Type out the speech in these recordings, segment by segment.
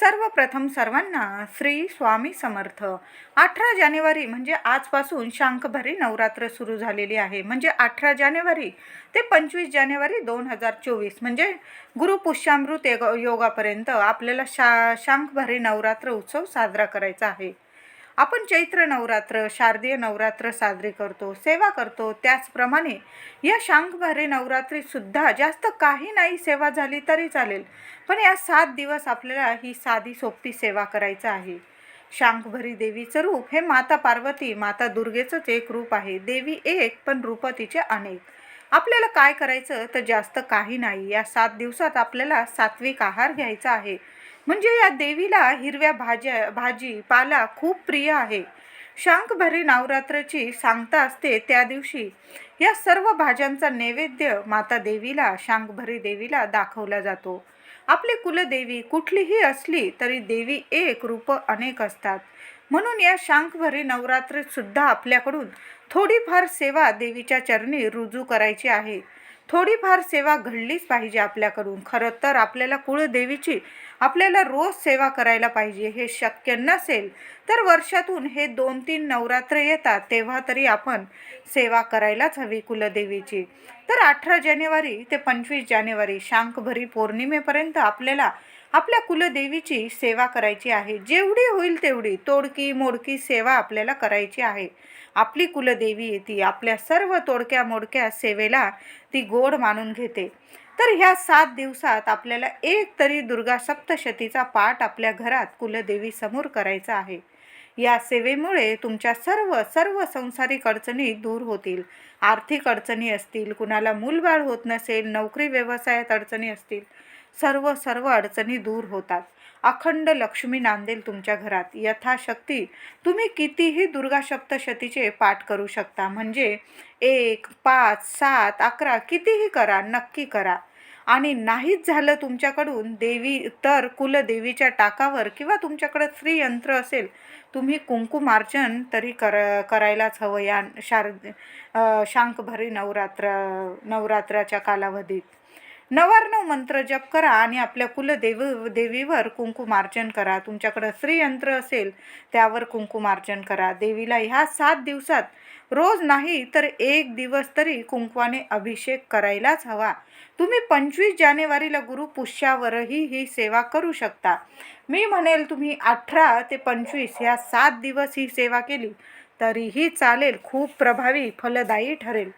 सर्वप्रथम सर्वांना श्री स्वामी समर्थ. अठरा जानेवारी म्हणजे आजपासून शांखभरी नवरात्र सुरू झालेली आहे. म्हणजे अठरा जानेवारी ते पंचवीस जानेवारी दोन हजार चोवीस. म्हणजे गुरुपुष्यामृत योग योगापर्यंत आपल्याला शा शांकभरी नवरात्र उत्सव साजरा करायचा आहे. आपण चैत्र नवरात्र शारदीय नवरात्र साजरी करतो सेवा करतो. त्याचप्रमाणे या शांखभारे नवरात्रीसुद्धा जास्त काही नाही सेवा झाली तरी चालेल. पण या सात दिवस आपल्याला ही साधी सोपी सेवा करायचं आहे. शांखभरी देवीचं रूप हे माता पार्वती माता दुर्गेचंच एक रूप आहे. देवी एक पण रूप तिचे अनेक. आपल्याला काय करायचं? तर जास्त काही नाही. या सात दिवसात आपल्याला सात्विक आहार घ्यायचा आहे. म्हणजे या देवीला हिरव्या भाज्या भाजी पाला खूप प्रिय आहे. शांकभरी नवरात्रची सांगता असते त्या दिवशी. या सर्व भाज्यांचा नैवेद्य माता देवीला शांखभरी देवीला दाखवला जातो. आपली कुलदेवी कुठलीही असली तरी देवी एक रूप अनेक असतात. म्हणून या शांखभरी नवरात्रीत सुद्धा आपल्याकडून थोडीफार सेवा देवीच्या चरणी रुजू करायची आहे. थोडीफार सेवा घडलीच पाहिजे आपल्याकडून. खरं तर आपल्याला कुळदेवीची आपल्याला रोज सेवा करायला पाहिजे हे शक्य नसेल तर वर्षातून हे दोन तीन नवरात्र येतात तेव्हा तरी आपण सेवा करायलाच हवी कुलदेवीची. तर अठरा जानेवारी ते पंचवीस जानेवारी शांकभरी पौर्णिमेपर्यंत आपल्याला आपल्या कुलदेवीची सेवा करायची आहे. जेवढी होईल तेवढी तोडकी मोडकी सेवा आपल्याला करायची आहे. आपली कुलदेवी येते आपल्या सर्व तोडक्या मोडक्या सेवेला ती गोड मानून घेते. तर ह्या सात दिवसात आपल्याला एक तरी दुर्गा सप्तशतीचा पाठ आपल्या घरात कुलदेवी समोर करायचा आहे. या सेवेमुळे तुमच्या सर्व सर्व संसारिक अडचणी दूर होतील. आर्थिक अडचणी असतील कुणाला मूलबाळ होत नसेल नोकरी व्यवसायात अडचणी असतील सर्व सर्व अडचणी दूर होतात. अखंड लक्ष्मी नांदेल तुमच्या घरात. यथाशक्ती. तुम्ही कितीही दुर्गा सप्तशतीचे पाठ करू शकता. म्हणजे एक पाच सात अकरा कितीही करा नक्की करा. आणि नाहीच झालं तुमच्याकडून देवी तर कुलदेवीच्या टाकावर किंवा तुमच्याकडं स्त्री यंत्र असेल तुम्ही कुंकुमार्चन तरी कर करायलाच हवं या शारद शांकभरी नवरात्र नवरात्राच्या कालावधीत. नवर्ण मंत्र जप करा आणि आपल्या कुलदेव देवीवर कुंकुमार्जन करा. तुमच्याकडं श्रीयंत्र असेल त्यावर कुंकुमार्जन करा. देवीला ह्या सात दिवसात रोज नाही तर एक दिवस तरी कुंकवाने अभिषेक करायलाच हवा. तुम्ही पंचवीस जानेवारीला गुरुपुष्यावरही ही सेवा करू शकता. मी म्हणेल तुम्ही अठरा ते पंचवीस ह्या सात दिवस ही सेवा केली तरीही चालेल खूप प्रभावी फलदायी ठरेल.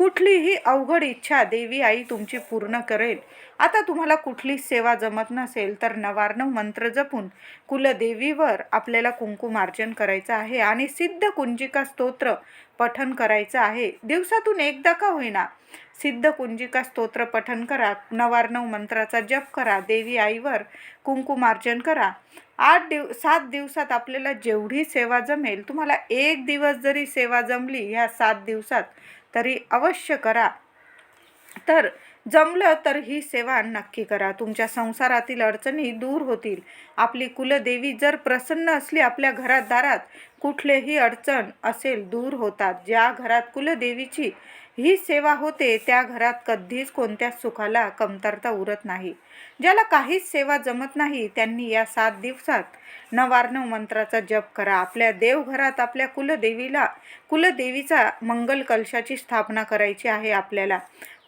कुठलीही अवघड इच्छा देवी आई तुमची पूर्ण करेल. आता तुम्हाला कुठली सेवा जमत नसेल तर नवार्णव मंत्र जपून कुलदेवीवर आपल्याला कुंकुमार्जन करायचं आहे आणि सिद्ध कुंजिका स्तोत्र पठन करायचं आहे. दिवसातून एकदा का होईना सिद्ध कुंजिका स्तोत्र पठन करा नवार्णव मंत्राचा जप करा देवी आईवर कुंकुमार्जन करा. आठ दिव सात दिवसात आपल्याला जेवढी सेवा जमेल तुम्हाला एक दिवस जरी सेवा जमली ह्या सात दिवसात तरी अवश्य करा. तर जमलं तर ही सेवा नक्की करा. तुमच्या संसारातील अडचणी दूर होतील. आपली कुलदेवी जर प्रसन्न असली आपल्या घरात दारात कुठलेही अडचण असेल दूर होतात. ज्या घरात कुलदेवीची ही सेवा होते त्या घरात कधीच कोणत्या सुखाला कमतरता उरत नाही. ज्याला काहीच सेवा जमत नाही त्यांनी या सात दिवसात नवार्णव मंत्राचा जप करा. आपल्या देवघरात आपल्या कुलदेवीला कुलदेवीचा मंगल कलशाची स्थापना करायची आहे आपल्याला.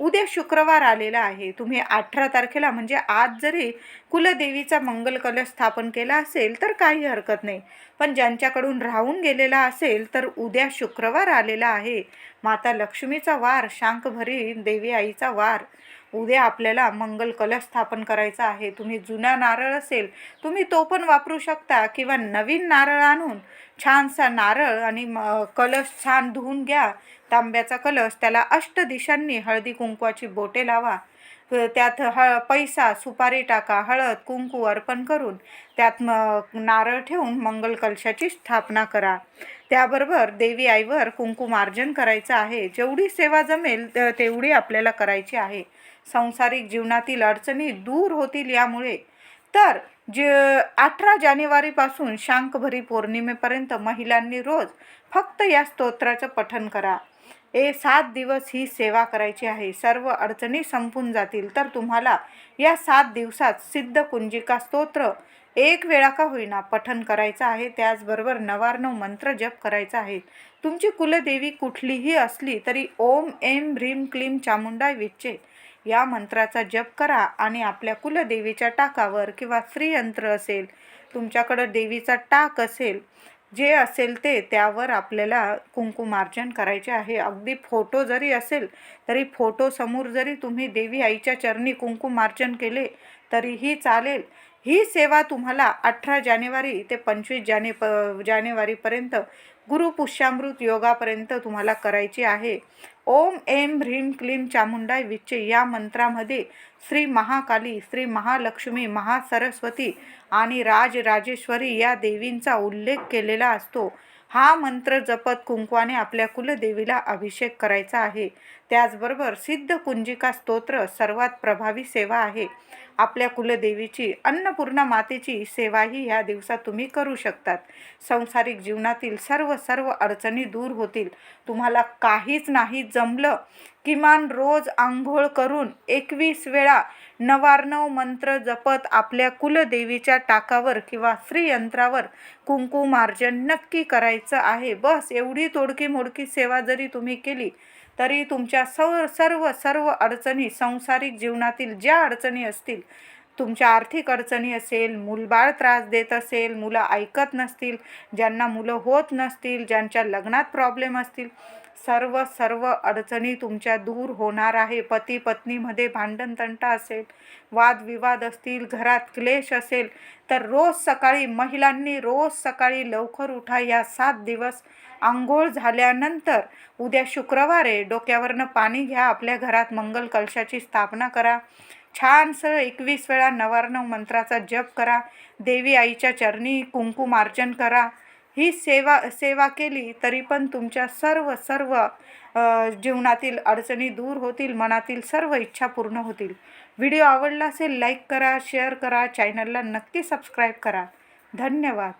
उद्या शुक्रवार आलेला आहे. तुम्ही अठरा तारखेला म्हणजे आज जरी कुलदेवीचा मंगल कलश स्थापन केला असेल तर काही हरकत नाही. पण ज्यांच्याकडून राहून गेलेला असेल तर उद्या शुक्रवार आलेला आहे. माता लक्ष्मीचा वार शांकभरी देवी आईचा वार. उद्या आपल्याला मंगल कलश स्थापन करायचा आहे. तुम्ही जुना नारळ असेल तुम्ही तो पण वापरू शकता किंवा नवीन नारळ आणून छानसा नारळ आणि कलश छान धुवून घ्या. तांब्याचा कलश त्याला अष्ट दिशांनी हळदी कुंकवाची बोटे लावा. त्यात हळ पैसा सुपारी टाका हळद कुंकू अर्पण करून त्यात म नारळ ठेवून मंगल कलशाची स्थापना करा. त्याबरोबर देवी आईवर कुंकुमार्जन करायचं आहे. जेवढी सेवा जमेल तेवढी आपल्याला करायची आहे. संसारिक जीवनातील अडचणी दूर होतील यामुळे. तर जे अठरा जानेवारीपासून शांकभरी पौर्णिमेपर्यंत महिलांनी रोज फक्त या स्तोत्राचं पठन करा. ए सात दिवस ही सेवा करायची आहे. सर्व अडचणी संपून जातील. तर तुम्हाला या सात दिवसात सिद्ध कुंजिका स्तोत्र एक वेळा का होईना पठन करायचं आहे. त्याचबरोबर नवार्णव मंत्र जप करायचा आहे. तुमची कुलदेवी कुठलीही असली तरी ओम एम ह्रीम क्लीम चामुंडा विच्चे या मंत्राचा जप करा आणि आपल्या कुलदेवीच्या टाकावर किंवा स्त्रीयंत्र असेल तुमच्याकडं देवीचा टाक असेल जे असेल ते त्यावर आपल्याला कुंकुमार्जन करायचे आहे. अगदी फोटो जरी असेल तरी फोटोसमोर जरी तुम्ही देवी आईच्या चरणी कुंकुमार्जन केले तरीही चालेल. ही सेवा तुम्हाला अठरा जानेवारी ते पंचवीस जाने प जानेवारीपर्यंत गुरुपुष्यामृत योगापर्यंत तुम्हाला करायची आहे. ओम एम ह्रीम क्लीम चामुंडाय विच्चे या मंत्रामध्ये श्री महाकाली श्री महालक्ष्मी महासरस्वती आणि राजराजेश्वरी या देवींचा उल्लेख केलेला असतो. हा मंत्र जपत कुंकवाने आपल्या कुलदेवीला अभिषेक करायचा आहे. त्याचबरोबर सिद्ध कुंजिका स्तोत्र सर्वात प्रभावी सेवा आहे. आपल्या कुलदेवीची अन्नपूर्णा मातेची सेवाही ह्या दिवसात तुम्ही करू शकतात. संसारिक जीवनातील सर्व सर्व अडचणी दूर होतील. तुम्हाला काहीच नाही जमलं किमान रोज आंघोळ करून एकवीस वेळा नवार्णव मंत्र जपत आपल्या कुलदेवीच्या टाकावर किंवा श्रीयंत्रावर कुंकुमार्जन नक्की करायचं आहे. बस एवढी तोडकी मोडकी सेवा जरी तुम्ही केली तरी तुमच्या सर्व सर्व सर्व अडचणी संसारिक जीवनातील ज्या अडचणी असतील तुमच्या आर्थिक अडचणी असेल मूलबाळ त्रास देत असेल मुलं ऐकत नसतील ज्यांना मुलं होत नसतील ज्यांच्या लग्नात प्रॉब्लेम असतील सर्व सर्व अडचणी तुमच्या दूर होणार आहे. पती पत्नीमध्ये भांडण तंटा असेल वादविवाद असतील घरात क्लेश असेल तर रोज सकाळी महिलांनी रोज सकाळी लवकर उठा. या सात दिवस आंघोळ झाल्यानंतर उद्या शुक्रवार आहे. डोक्यावरनं पाणी घ्या आपल्या घरात मंगल कलशाची स्थापना करा. छानसं एकवीस वेळा नवार्णव मंत्राचा जप करा. देवी आईच्या चरणी कुंकुमार्जन करा. ही सेवा सेवा केली तरी पण तुमच्या सर्व सर्व जीवनातील अडचणी दूर होतील मनातील सर्व इच्छा पूर्ण होतील. व्हिडिओ आवडला असेल लाईक करा शेअर करा चॅनलला नक्की सबस्क्राईब करा. धन्यवाद.